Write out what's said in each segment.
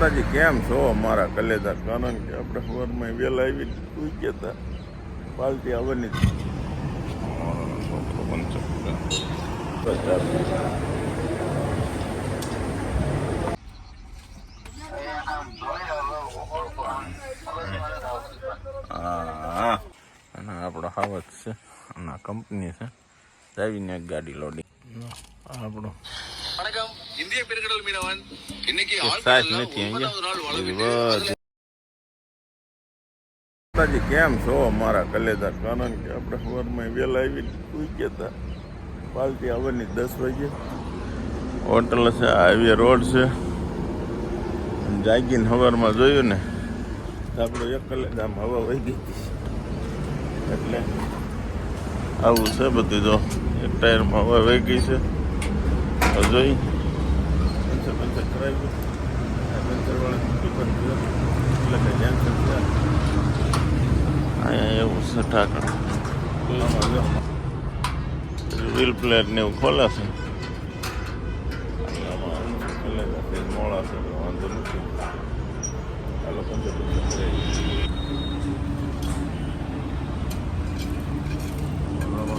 માતાજી કેમ છો? અમારા કલેજા કારણ કે આપણે સવારમાં વહેલા આવી સુઈ ગયા હતા પાલટી આવવાની હા આપણો હાવત છે અને કંપની છે. આવીને એક ગાડી લોડી. આપણો. இந்திய பெருங்கடல் மீனவன் இன்னைக்கு સાચ ஆழ்கடல்ல નથી ஒன்பதாவது நாள் અહીંયા வளம் એ બધું. માતાજી કેમ છો મારા કલેજા કારણ કે આપણે સવારમાં વહેલા આવી સુઈ ગયા હતા પાલટી આવવાની દસ વાગે હોટલ છે હાઈવે રોડ છે અને જાગીને સવારમાં જોયું ને તો આપણું એક કલેજામાં હવા વહી ગઈ હતી એટલે આવું છે બધું જો એક ટાયરમાં હવા વહી ગઈ છે તો જોઈ પંચર પંચર કરાવ્યું પંચરવાળા ટિફન એટલે કે થયા અહીંયા એવું છે જો વ્હીલ પ્લેટ ને એવું ખોલાશે ખોલે છે મોડા છે વાંધો નથી આ લોકો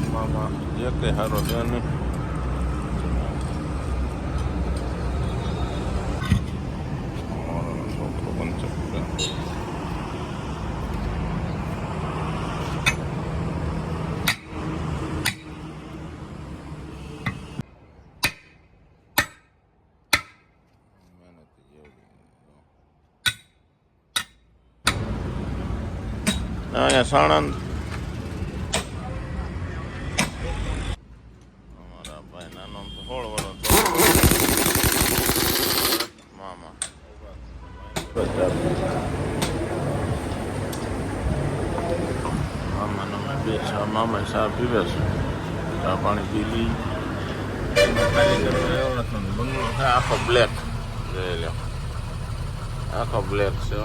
મામા જે કંઈ સારો છે નહીં અહીંયા સાણંદ. અમારા ભાઈ નાનો સોળ વર્ષ મામા. મામા અમે બે ચા મામા ચા પીવે છે. ચા પાણી પી લઈ બંગલો આખો બ્લેક જોઈ આખો બ્લેક છે.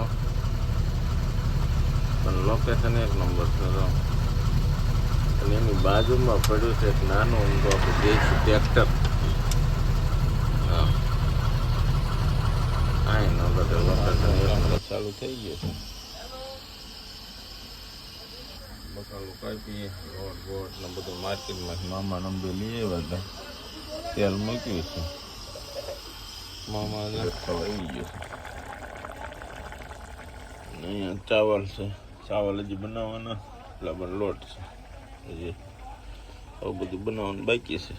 પણ લોકેશન એક નંબર છે તો અને એની બાજુમાં પડ્યું છે એક નાનું ઊંધું આપણે દેશી ટ્રેક્ટર હા. આય ન બધે લોકેશન એક નંબર ચાલુ થઈ ગયું છે. બકાલું કાપીએ રોડ ને બધું માર્કેટમાં મામા નંબે લઈ આવ્યા હતા. તેલ મૂક્યું છે. મામા ગયું છે. અહીંયા ચાવલ છે. ચાવલ હજી બનાવવાના લબન લોટ છે. હજી આવું બધું બનાવવાનું બાકી છે.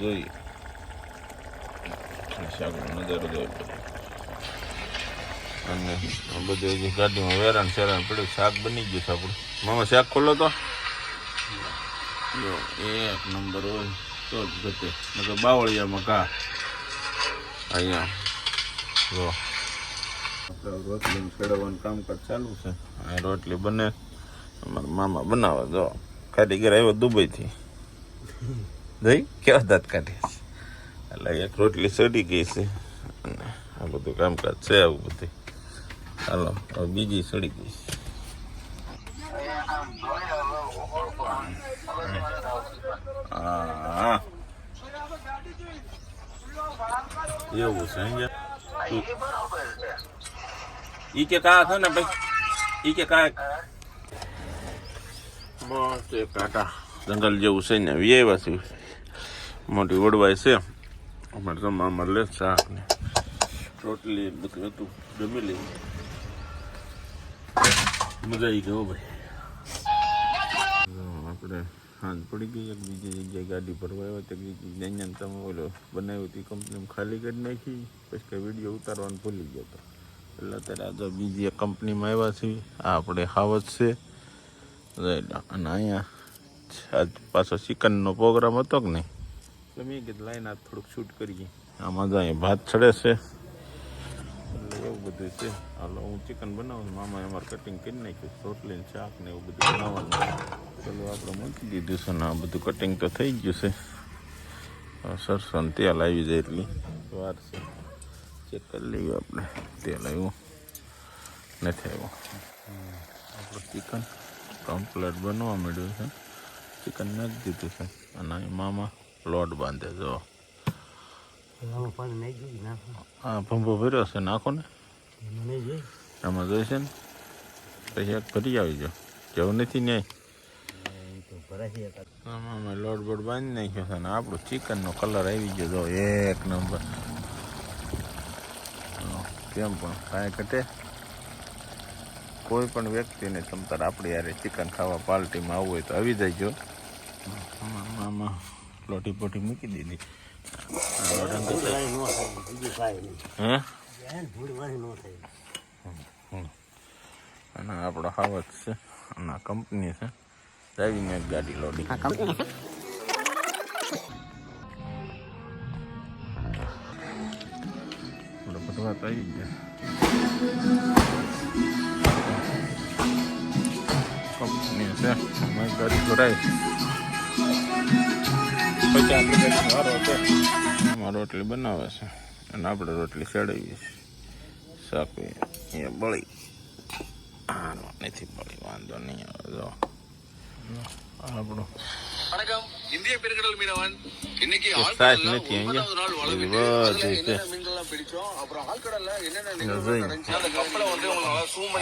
જોઈએ. શાકનો નજારો જોઈ અને આ બધું હજી ગાડીમાં વેરાણ શેરાણ પડ્યું. શાક બની ગયું છે આપણું. મામા, શાક ખોલો તો. એક નંબર હોય. તો જ ઘટે. બાવળિયામાં કા અહીંયા. જો રોટલી ફેરવવાનું કામકાજ ચાલુ છે. આ રોટલી બને. અમારા મામા બનાવે, જો. કારીગર આવ્યો દુબઈથી. જઈ? કેવા દાંત કાઢી એટલે એક રોટલી સડી ગઈ છે. અને આ બધું કામકાજ છે આવું બધું. ચાલો બીજી સડી ગઈ છે. એવું છે અહીંયા? ઈ કે કા છે ને ભાઈ? ઈ કે કા? મસ્ત એક કાંટા જંગલ જેવું છે ને વ્યવા છે મોટી વડવાય છે. અમારે જમવા અમારે લે શાક ને રોટલી બધું હતું જમી લઈ મજા આવી ગયો ભાઈ. આપણે સાંજ પડી ગઈ એક બીજી જગ્યાએ ગાડી ભરવા આવ્યો તો અહીંયા તમે ઓલો બનાવ્યું હતી કંપની ખાલી કરી નાખી પછી કઈ વીડિયો ઉતારવાનું ભૂલી ગયો હતો એટલે અત્યારે આજે બીજી એક કંપનીમાં આવ્યા છીએ. આ આપણે હાવત છે. અને અહીંયા આજ પાછો ચિકનનો પ્રોગ્રામ હતો કે નહીં? એટલે મેં કીધું લાઈન આ થોડુંક શૂટ કરીએ. આમાં જ અહીંયા ભાત ચડે છે. એટલે એવું બધું છે. હાલો હું ચિકન બનાવું મામાએ અમારે કટિંગ કરી નાખ્યું. રોટલી શાક ને એવું બધું બનાવવાનું. ચલો આપણે મૂકી દીધું છે ને આ બધું કટિંગ તો થઈ ગયું છે. હવે સરસો ને તેલ આવી જાય એટલી. વાર છે. ચેક કરી લઈએ આપણે. તેલ આવ્યું નથી આવ્યું. આપણું ચિકન કમ્પ્લેટ બનવા માંડ્યું છે. ચિકન નાખી દીધું છે. અને એમાં લોટ બાંધે જો હા ભંભો ભર્યો છે નાખો ને. એમાં જોઈશે ને. પછી એક ભરી આવી જાઓ જેવું નથી ને. એ તો ભરાશે એકાદ. આમાં લોટ બોટ બાંધી નાખ્યો છે ને. આપણો ચિકનનો કલર આવી ગયો. જો એક નંબર કેમ પણ. કાંઈ ઘટે કોઈ પણ વ્યક્તિને તમ આપણે આપણી યારે ચિકન ખાવા પાર્ટીમાં આવવું હોય તો આવી જજો આમાં લોટી પોટી મૂકી દીધી. અને આપણો હાવત છે અને આ કંપની છે. ડ્રાઇવિંગ ગાડી લોડિંગ આપણે બધવા તો આવી ગયા કંપની છે મેં ગાડી જોડાય પછી આપણે ગાડી મારો છે એમાં રોટલી બનાવે છે. અને આપણે રોટલી ચડાવીએ છીએ. સાપી એ બળી. આનો નથી બળી વાંધો નહીં આવે જો. આપણું வணக்கம். இந்திய பெருங்கடல் மீனவன். இன்னைக்கு ஆழ்கடல் நாள் மீன்கள்லாம் பிடிச்சோம்? அப்புறம் ஆழ்கடல்ல என்னென்ன நிகழ்வு நடந்துச்சு? அந்த கப்பலை வந்து உங்களை சூம்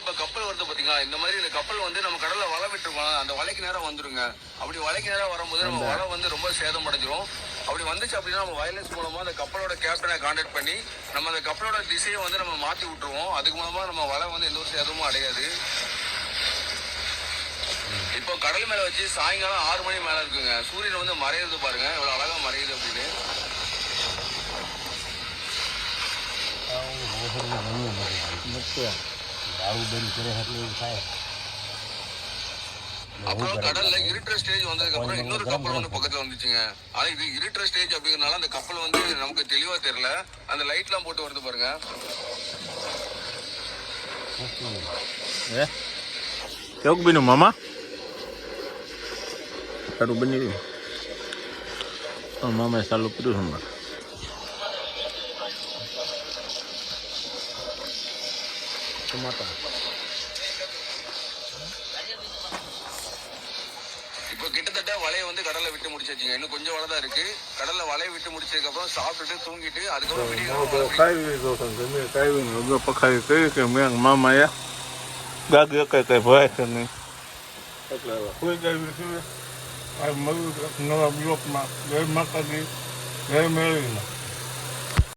இப்ப கப்பல் வருது பாத்தீங்களா? இந்த மாதிரி இந்த கப்பல் வந்து நம்ம கடல்ல வலை விட்டுருக்கோம். அந்த வலைக்கு நேரம் வந்துருங்க. அப்படி வலைக்கு நேரம் வரும்போது நம்ம வலை வந்து ரொம்ப சேதம் அடைஞ்சிரும். அப்படி வந்துச்சு அப்படின்னா நம்ம வயர்லெஸ் மூலமாக அந்த கப்பலோட கேப்டனை கான்டாக்ட் பண்ணி நம்ம அந்த கப்பலோட திசையை வந்து நம்ம மாற்றி விட்டுருவோம் அதுக்கு மூலமாக நம்ம வலை வந்து எந்த ஒரு சேதமும் அடையாது இப்போ கடல் மேலே வச்சு சாயங்காலம் ஆறு மணி மேலே இருக்குங்க சூரியன் வந்து மறையிறது பாருங்க இவ்வளோ அழகாக மறையுது அப்படின்னு Thank you. அப்புறம் கடல்ல இருட்டுற ஸ்டேஜ் வந்ததுக்கு அப்புறம் இன்னொரு கப்பல் ஒண்ணு பக்கத்துல வந்துச்சுங்க ஆனா இது இருட்டுற ஸ்டேஜ் அப்படிங்கறனால அந்த கப்பல் வந்து நமக்கு தெளிவா தெரியல அந்த லைட் எல்லாம் போட்டு வருது பாருங்க હે કેવું બીનું મામા સારું બની રહ્યું હા, મામાએ ચાલુ કર્યું છે હમણાં ટમાટા இப்போ கிட்டத்தட்ட வலையை வந்து கடல்ல விட்டு முடிச்சாச்சுங்க இன்னும் கொஞ்சம் வலை தான் இருக்கு கடல்ல வலையை விட்டு முடிச்சதுக்கு அப்புறம் சாப்பிட்டுட்டு தூங்கிட்டு அதுக்கப்புறம் விடிய ખાઈ લીધો છે તમે ખાઈ વગર પખાવી કહ્યું કે મેં મામાએ ગાગી કઈ કઈ ભરાય છે નહીં એટલે હવે કોઈ ગાવી છે આ મળ્યું નવા બ્લોકમાં જય માતાજી જય મેળવીને